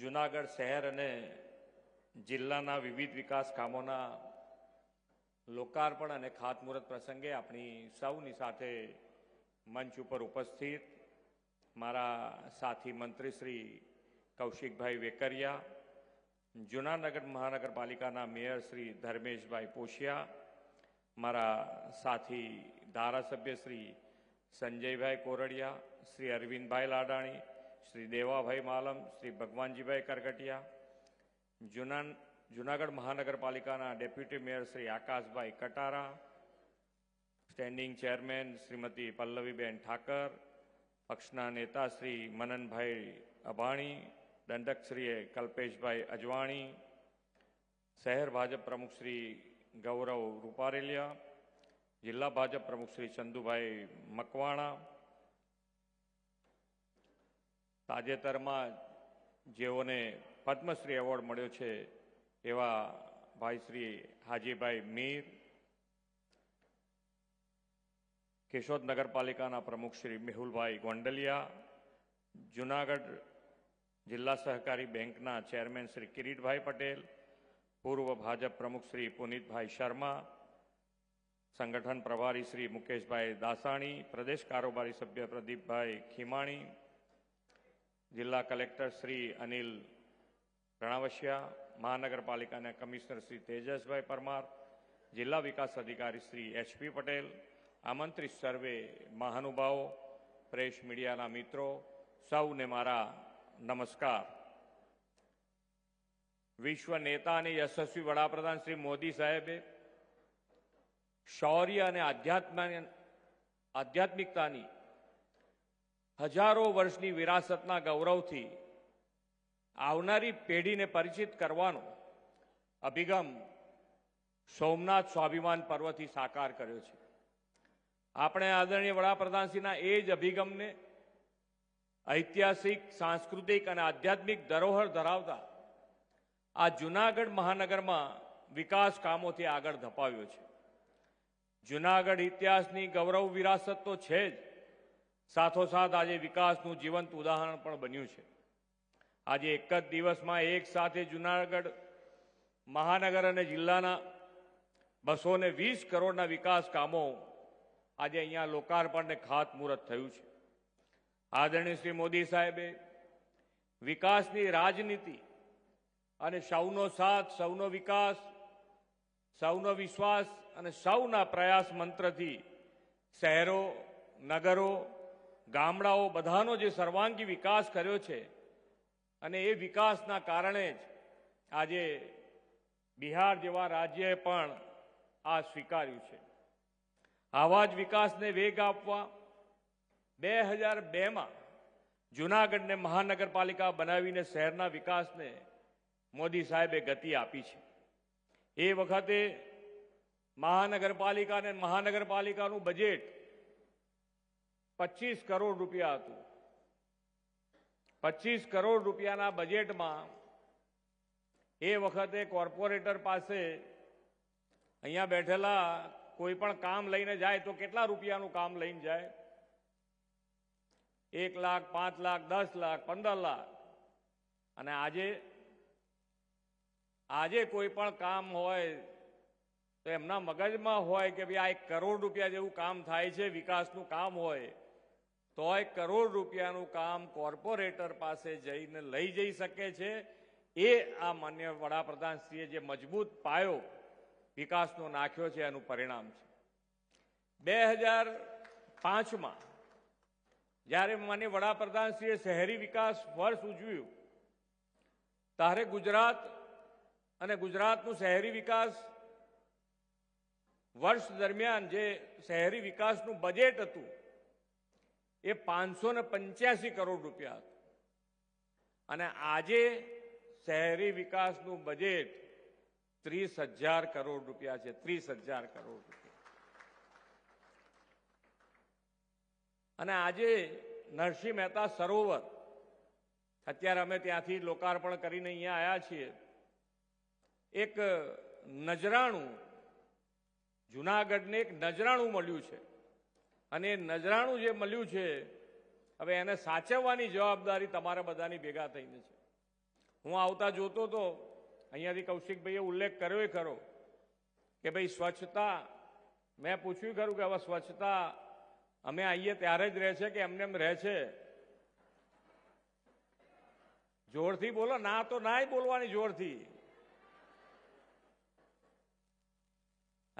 જુનાગઢ શહેર અને જિલ્લાના વિવિધ વિકાસ કામોના લોકાર્પણ અને ખાતમુહૂર્ત પ્રસંગે આપણી સૌની સાથે મંચ ઉપર ઉપસ્થિત મારા સાથી મંત્રી શ્રી કૌશિકભાઈ વેકરિયા, જુનાનગર મહાનગરપાલિકાના મેયર શ્રી ધર્મેશભાઈ પોશિયા, મારા સાથી ધારાસભ્ય શ્રી સંજયભાઈ કોરડિયા, શ્રી અરવિંદભાઈ લાડાણી શ્રી દેવાભાઈ માલમ શ્રી ભગવાનજીભાઈ કરગટિયા જુના જુનાગઢ મહાનગરપાલિકાના deputy mayor Shri Akashbhai Katara standing chairman Shrimati Pallaviben Thakar પક્ષના નેતા શ્રી મનનભાઈ અભાણી દંડકશ્રીએ કલ્પેશભાઈ અજવાણી શહેર ભાજપ પ્રમુખ શ્રી ગૌરવ રૂપારેલિયા જિલ્લા ભાજપ પ્રમુખ શ્રી ચંદુભાઈ મકવાણા તાજેતરમાં જેઓને પદ્મશ્રી એવોર્ડ મળ્યો છે, એવા ભાઈ શ્રી હાજીભાઈ મીર, કેશોદ નગરપાલિકાના પ્રમુખ શ્રી મેહુલભાઈ ગોંડલિયા, જુનાગઢ જિલ્લા સહકારી બેંકના ચેરમેન શ્રી કિરીટભાઈ પટેલ, પૂર્વ ભાજપ પ્રમુખ શ્રી પુનિતભાઈ શર્મા, સંગઠન પ્રભારી શ્રી મુકેશભાઈ દાસાણી, પ્રદેશ કારોબારી સભ્ય પ્રદીપભાઈ ખીમાણી જિલ્લા કલેક્ટર શ્રી અનિલ રણાવશિયા મહાનગરપાલિકાના કમિશનર શ્રી તેજસભાઈ પરમાર, જિલ્લા વિકાસ અધિકારી શ્રી એચપી પટેલ, આમંત્રિત સર્વે મહાનુભાવો, પ્રેસ મીડિયાના મિત્રો, સૌને મારા નમસ્કાર. વિશ્વ નેતા અને યશસ્વી વડાપ્રધાન શ્રી મોદી સાહેબે શૌર્ય અને આધ્યાત્મ આધ્યાત્મિકતાની હજારો વર્ષની વિરાસતના ગૌરવથી આવનારી પેઢીને પરિચિત કરવાનો અભિગમ સોમનાથ સ્વાભિમાન પર્વથી સાકાર કર્યો છે. આપણે આદરણીય વડાપ્રધાનશ્રીના એ જ અભિગમને ઐતિહાસિક, સાંસ્કૃતિક અને આધ્યાત્મિક ધરોહર ધરાવતા આ જુનાગઢ મહાનગરમાં વિકાસ કામોથી આગળ ધપાવ્યો છે. જુનાગઢ ઇતિહાસની ગૌરવ વિરાસત તો છે જ સાથોસાથ આજે વિકાસનું જીવંત ઉદાહરણ પણ બન્યું છે. આજે એક જ દિવસમાં એક સાથે જુનાગઢ, મહાનગર અને જિલ્લાના બસો ને વીસ કરોડના વિકાસ કામો આજે અહીંયા લોકાર્પણને ખાતમુહૂર્ત થયું છે. આદરણીય શ્રી મોદી સાહેબે વિકાસની રાજનીતિ અને સૌનો સાથ સૌનો વિકાસ સૌનો વિશ્વાસ અને સૌના પ્રયાસ મંત્રથી શહેરો, નગરો ગામડાઓ બધાનો જે સર્વાંગી વિકાસ કર્યો છે અને એ વિકાસના કારણે જ આજે બિહાર જેવા રાજ્યએ પણ આ સ્વીકાર્યું છે. આવા જ વિકાસને વેગ આપવા બે હજાર બેમાં જુનાગઢને મહાનગરપાલિકા બનાવીને શહેરના વિકાસને મોદી સાહેબે ગતિ આપી છે. એ વખતે મહાનગરપાલિકા અને મહાનગરપાલિકાનું બજેટ પચીસ કરોડ રૂપિયા હતું. પચીસ કરોડ રૂપિયાના બજેટમાં એ વખતે કોર્પોરેટર પાસે અહીંયા બેઠેલા કોઈ પણ કામ લઈને જાય તો કેટલા રૂપિયાનું કામ લઈને જાય? એક લાખ, પાંચ લાખ, દસ લાખ, પંદર લાખ. અને આજે આજે કોઈ પણ કામ હોય તો એમના મગજમાં હોય કે ભાઈ આ એક કરોડ રૂપિયા જેવું કામ થાય છે, વિકાસનું કામ હોય તો એક કરોડ રૂપિયાનું કામ કોર્પોરેટર પાસે જઈને લઈ જઈ શકે છે. એ આ માન્ય વડાપ્રધાનશ્રીએ જે મજબૂત પાયો વિકાસનો નાખ્યો છે, એનું પરિણામ છે. બે હજાર પાંચમાં જ્યારે માન્ય વડાપ્રધાનશ્રીએ શહેરી વિકાસ વર્ષ ઉજવ્યું, ત્યારે ગુજરાત અને ગુજરાતનું શહેરી વિકાસ વર્ષ દરમિયાન જે શહેરી વિકાસનું બજેટ હતું એ પાંચસો ને પંચ્યાસી કરોડ રૂપિયા હતું. અને આજે શહેરી વિકાસનું બજેટ ત્રીસ હજાર કરોડ રૂપિયા છે, ત્રીસ હજાર કરોડ રૂપિયા. અને આજે નરસિંહ મહેતા સરોવર, અત્યારે અમે ત્યાંથી લોકાર્પણ કરીને અહીંયા આવ્યા છીએ, એક નજરાણું, જુનાગઢને એક નજરાણું મળ્યું છે. અને એ નજરાણું જે મળ્યું છે, હવે એને સાચવવાની જવાબદારી તમારા બધાની ભેગા થઈને છે. હું આવતા જોતો તો અહીંયાથી કૌશિકભાઈએ ઉલ્લેખ કર્યો ખરો કે ભાઈ સ્વચ્છતા, મેં પૂછ્યું ખરું કે હવે સ્વચ્છતા અમે આવીએ ત્યારે જ રહે છે કે એમને એમ રહે છે? જોરથી બોલો, ના તો નાય બોલવાની જોરથી.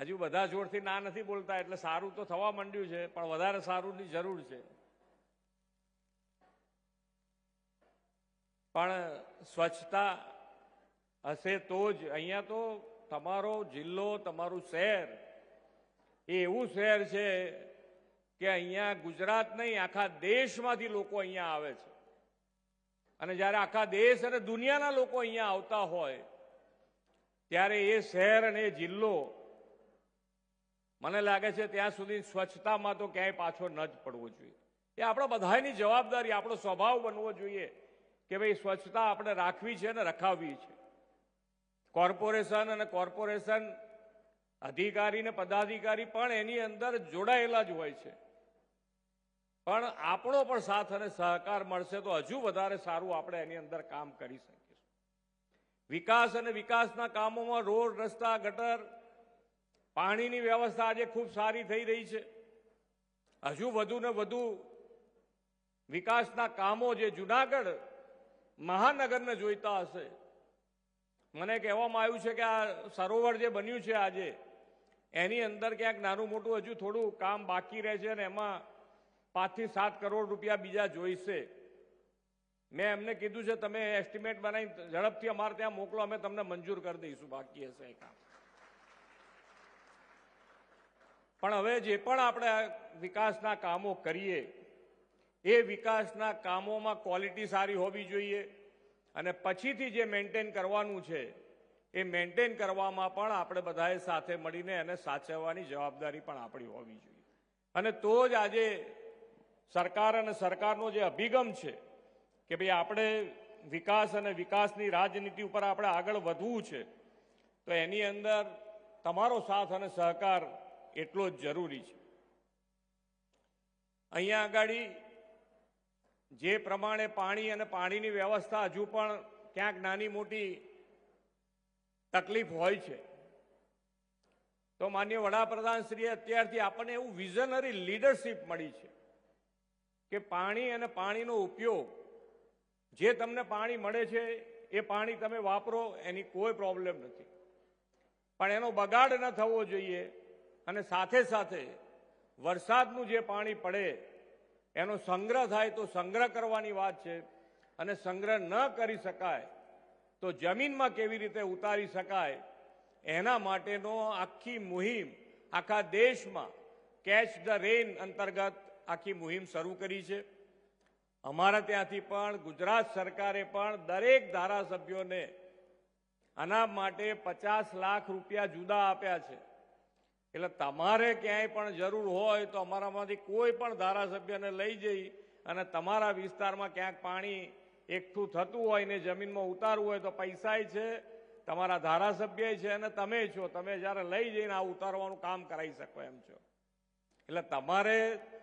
હજુ બધા જોરથી ના નથી બોલતા એટલે સારું તો થવા માંડ્યું છે, પણ વધારે સારુંની જરૂર છે. પણ સ્વચ્છતા હશે તો જ અહીંયા તો તમારો જિલ્લો, તમારું શહેર એ એવું શહેર છે કે અહીંયા ગુજરાત નહીં, આખા દેશમાંથી લોકો અહીંયા આવે છે. અને જ્યારે આખા દેશ અને દુનિયાના લોકો અહીંયા આવતા હોય, ત્યારે એ શહેર અને એ જિલ્લો મને લાગે છે ત્યાં સુધી સ્વચ્છતામાં તો ક્યાંય પાછો ન જ પડવો જોઈએ. એ આપણા બધાની જવાબદારી, આપણો સ્વભાવ બનવો જોઈએ કે ભાઈ સ્વચ્છતા આપણે રાખવી છે અને રખાવવી છે. કોર્પોરેશન અને કોર્પોરેશન અધિકારી ને પદાધિકારી પણ એની અંદર જોડાયેલા જ હોય છે. પણ આપણો પણ સાથ અને સહકાર મળશે તો હજુ વધારે સારું આપણે એની અંદર કામ કરી શકીશું. વિકાસ અને વિકાસના કામોમાં રોડ, રસ્તા, ગટર પાણીની વ્યવસ્થા આજે ખૂબ સારી થઈ રહી છે. હજુ વધુ ને વધુ વિકાસના કામો જે જુનાગઢ મહાનગરને જોઈતા હશે. મને કહેવામાં આવ્યું છે કે આ સરોવર જે બન્યું છે આજે, એની અંદર ક્યાંક નાનું મોટું હજુ થોડું કામ બાકી રહે છે અને એમાં પાંચથી સાત કરોડ રૂપિયા બીજા જોઈશે. મેં એમને કીધું છે, તમે એસ્ટિમેટ બનાવી ઝડપથી અમારે ત્યાં મોકલો, અમે તમને મંજૂર કરી દઈશું. બાકી હશે એ કામ. પણ હવે જે પણ આપણે વિકાસના કામો કરીએ, એ વિકાસના કામોમાં ક્વોલિટી સારી હોવી જોઈએ અને પછીથી જે મેન્ટેન કરવાનું છે, એ મેન્ટેન કરવામાં પણ આપણે બધાએ સાથે મળીને એને સાચવવાની જવાબદારી પણ આપણી હોવી જોઈએ. અને તો જ આજે સરકાર અને સરકારનો જે અભિગમ છે કે ભાઈ આપણે વિકાસ અને વિકાસની રાજનીતિ ઉપર આપણે આગળ વધવું છે, તો એની અંદર તમારો સાથ અને સહકાર એટલો જ જરૂરી છે. અહીંયા આગળ જે પ્રમાણે પાણી અને પાણીની વ્યવસ્થા હજુ પણ ક્યાંક નાની મોટી તકલીફ હોય છે. તો માન્ય વડાપ્રધાન શ્રી અત્યારથી આપણને એવું વિઝનરી લીડરશીપ મળી છે કે પાણી અને પાણીનો ઉપયોગ જે તમને પાણી મળે છે એ પાણી તમે વાપરો એની કોઈ પ્રોબ્લેમ નથી. પણ એનો બગાડ ન થવો જોઈએ. અને સાથે સાથે વરસાદનું જે પાણી પડે, એનો સંગ્રહ થાય તો સંગ્રહ કરવાની વાત છે. અને સંગ્રહ ન કરી શકાય તો જમીનમાં કેવી રીતે ઉતારી શકાય, એના માટેનો આખી મુહિમ, આખા દેશમાં કેચ ધ રેન અંતર્ગત આખી મુહિમ શરૂ કરી છે. અમારા ત્યાંથી પણ, ગુજરાત સરકારે પણ દરેક ધારાસભ્યોને આના માટે પચાસ લાખ રૂપિયા જુદા આપ્યા છે. એટલે તમારે ક્યાંય પણ જરૂર હોય તો અમારામાંથી કોઈ પણ ધારાસભ્યને લઈ જઈ અને તમારા વિસ્તારમાં ક્યાંક પાણી એકઠું થતું હોય ને જમીનમાં ઉતારવું હોય તો પૈસાય છે, તમારા ધારાસભ્ય છે અને તમે છો. તમે જ્યારે લઈ જઈને આ ઉતારવાનું કામ કરાવી શકો એમ છો. એટલે તમારે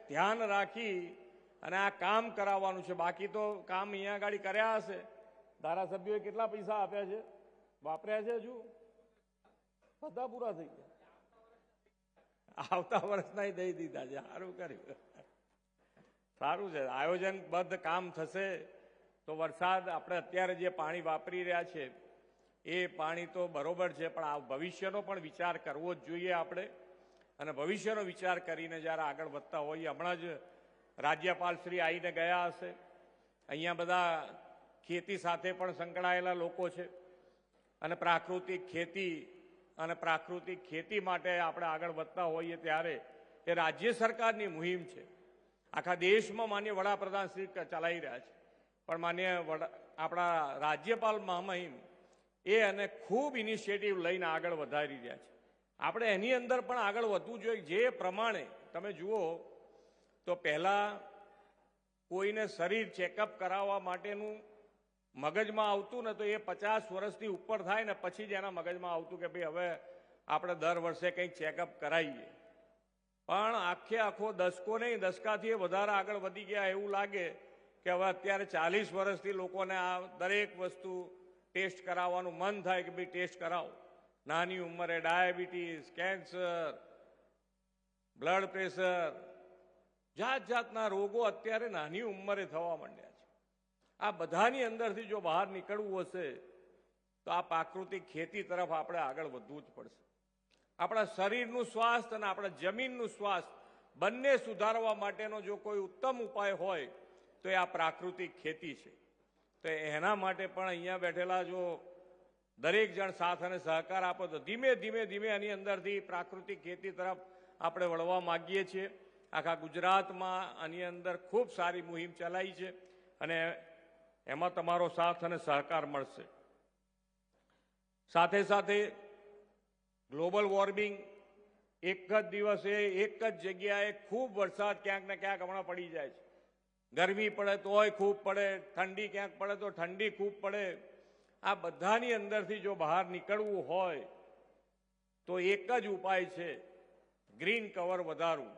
ધ્યાન રાખી અને આ કામ કરાવવાનું છે. બાકી તો કામ અહીંયા આગળ કર્યા હશે. ધારાસભ્યોએ કેટલા પૈસા આપ્યા છે? વાપર્યા છે હજુ? બધા પૂરા થઈ ગયા. આવતા વર્ષના દઈ દીધા છે. સારું કર્યું. સારું છે. આયોજનબદ્ધ કામ થશે તો વરસાદ આપણે અત્યારે જે પાણી વાપરી રહ્યા છે, એ પાણી તો બરોબર છે, પણ આ ભવિષ્યનો પણ વિચાર કરવો જ જોઈએ આપણે. અને ભવિષ્યનો વિચાર કરીને જ્યારે આગળ વધતા હોઈએ હમણાં જ રાજ્યપાલ શ્રી આવીને ગયા હશે. અહીંયા બધા ખેતી સાથે પણ સંકળાયેલા લોકો છે. અને પ્રાકૃતિક ખેતી અને પ્રાકૃતિક ખેતી માટે આપણે આગળ વધતા હોઈએ ત્યારે એ રાજ્ય સરકારની મુહિમ છે. આખા દેશમાં માન્ય વડાપ્રધાન શ્રી ચલાવી રહ્યા છે. પણ માન્ય આપણા રાજ્યપાલ મહામહિમ એ અને ખૂબ ઇનિશિયેટિવ લઈને આગળ વધારી રહ્યા છે. આપણે એની અંદર પણ આગળ વધવું જોઈએ. જે પ્રમાણે તમે જુઓ, તો પહેલાં કોઈને શરીર ચેકઅપ કરાવવા માટેનું મગજમાં આવતું ને તો એ પચાસ વર્ષથી ઉપર થાય ને પછી જ એના મગજમાં આવતું કે ભાઈ હવે આપણે દર વર્ષે કંઈક ચેકઅપ કરાવીએ પણ આખે આખો દસકો નહીં, દસકાથી વધારે આગળ વધી ગયા એવું લાગે કે હવે અત્યારે ચાલીસ વર્ષથી લોકોને આ દરેક વસ્તુ ટેસ્ટ કરાવવાનું મન થાય કે ભાઈ ટેસ્ટ કરાવો. નાની ઉંમરે ડાયાબિટીસ, કેન્સર, બ્લડ પ્રેશર, જાત જાતના રોગો અત્યારે નાની ઉંમરે થવા માંડ્યા આ બધાની અંદરથી જો બહાર નીકળવું હશે, તો આ પ્રાકૃતિક ખેતી તરફ આપણે આગળ વધવું જ પડશે. આપણા શરીરનું સ્વાસ્થ્ય અને આપણા જમીનનું સ્વાસ્થ્ય બંને સુધારવા માટેનો જો કોઈ ઉત્તમ ઉપાય હોય, તો એ આ પ્રાકૃતિક ખેતી છે. તો એના માટે પણ અહીંયા બેઠેલા જો દરેક જણ સાથ અને સહકાર આપો, તો ધીમે ધીમે ધીમે એની અંદરથી પ્રાકૃતિક ખેતી તરફ આપણે વળવા માગીએ છીએ. આખા ગુજરાતમાં આની અંદર ખૂબ સારી મુહિમ ચલાવી છે અને એમાં તમારો સાથ અને સહકાર મળશે. સાથે સાથે ગ્લોબલ વોર્મિંગ એક જ દિવસે એક જ જગ્યાએ ખૂબ વરસાદ ક્યાંક ને ક્યાંક હમણાં પડી જાય છે. ગરમી પડે તોય ખૂબ પડે, ઠંડી ક્યાંક પડે તો ઠંડી ખૂબ પડે. આ બધાની અંદરથી જો બહાર નીકળવું હોય તો એક જ ઉપાય છે, ગ્રીન કવર વધારવું.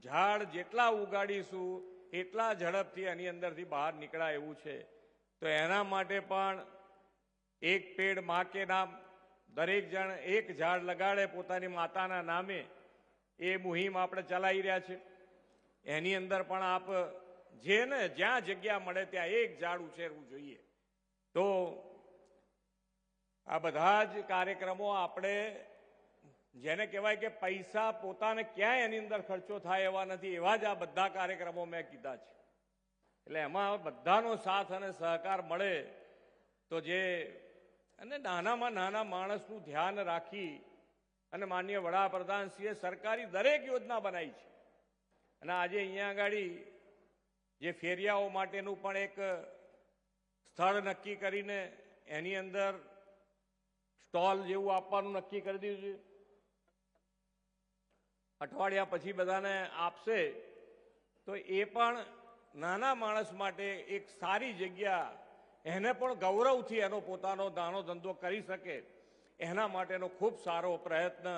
ઝાડ જેટલા ઉગાડીશું એટલા ઝડપથી એની અંદરથી બહાર નીકળાય એવું છે. તો એના માટે પણ એક પેડ મા કે નામ, દરેક જણ એક ઝાડ લગાડે પોતાની માતાના નામે, એ મુહિમ આપણે ચલાવી રહ્યા છે. એની અંદર પણ આપ જે ને જ્યાં જગ્યા મળે ત્યાં એક ઝાડ ઉછેરવું જોઈએ. તો આ બધા જ કાર્યક્રમો આપણે જેને કહેવાય કે પૈસા પોતાને ક્યાંય એની અંદર ખર્ચો થાય એવા નથી. એવા જ આ બધા કાર્યક્રમો મેં કીધા છે. એટલે એમાં બધાનો સાથ અને સહકાર મળે તો જે અને નાનામાં નાના માણસનું ધ્યાન રાખી અને માન્ય વડાપ્રધાનશ્રીએ સરકારી દરેક યોજના બનાવી છે. અને આજે અહીંયા આગળ જે ફેરિયાઓ માટેનું પણ એક સ્થળ નક્કી કરીને એની અંદર સ્ટોલ જેવું આપવાનું નક્કી કરી દીધું છે. અઠવાડિયા પછી બધાને આપશે, તો એ પણ નાના માણસ માટે એક સારી જગ્યા. એને પણ ગૌરવથી એનો પોતાનો નાનો ધંધો કરી શકે. એના માટેનો ખૂબ સારો પ્રયત્ન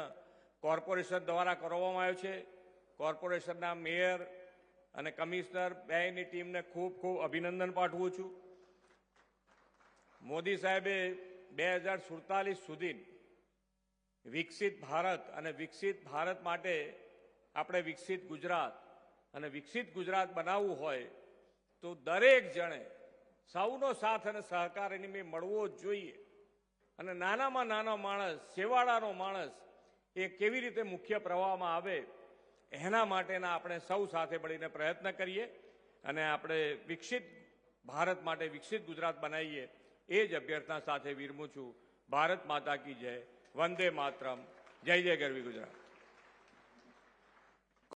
કોર્પોરેશન દ્વારા કરવામાં આવ્યો છે. કોર્પોરેશનના મેયર અને કમિશનર બેની ટીમને ખૂબ ખૂબ અભિનંદન પાઠવું છું. મોદી સાહેબે બે હજાર સુડતાલીસ સુધી વિકસિત ભારત અને વિકસિત ભારત માટે આપણે વિકસિત ગુજરાત અને વિકસિત ગુજરાત બનાવવું હોય તો દરેક જણે સૌનો સાથ અને સહકાર એની મેં મળવો જ જોઈએ. અને નાનામાં નાનો માણસ, સેવાળાનો માણસ એ કેવી રીતે મુખ્ય પ્રવાહમાં આવે એના માટેના આપણે સૌ સાથે મળીને પ્રયત્ન કરીએ અને આપણે વિકસિત ભારત માટે વિકસિત ગુજરાત બનાવીએ એ જ અભ્યર્થના સાથે વિરમું છું. ભારત માતા કી જય. વંદે માતરમ. જય જય ગરવી ગુજરાત.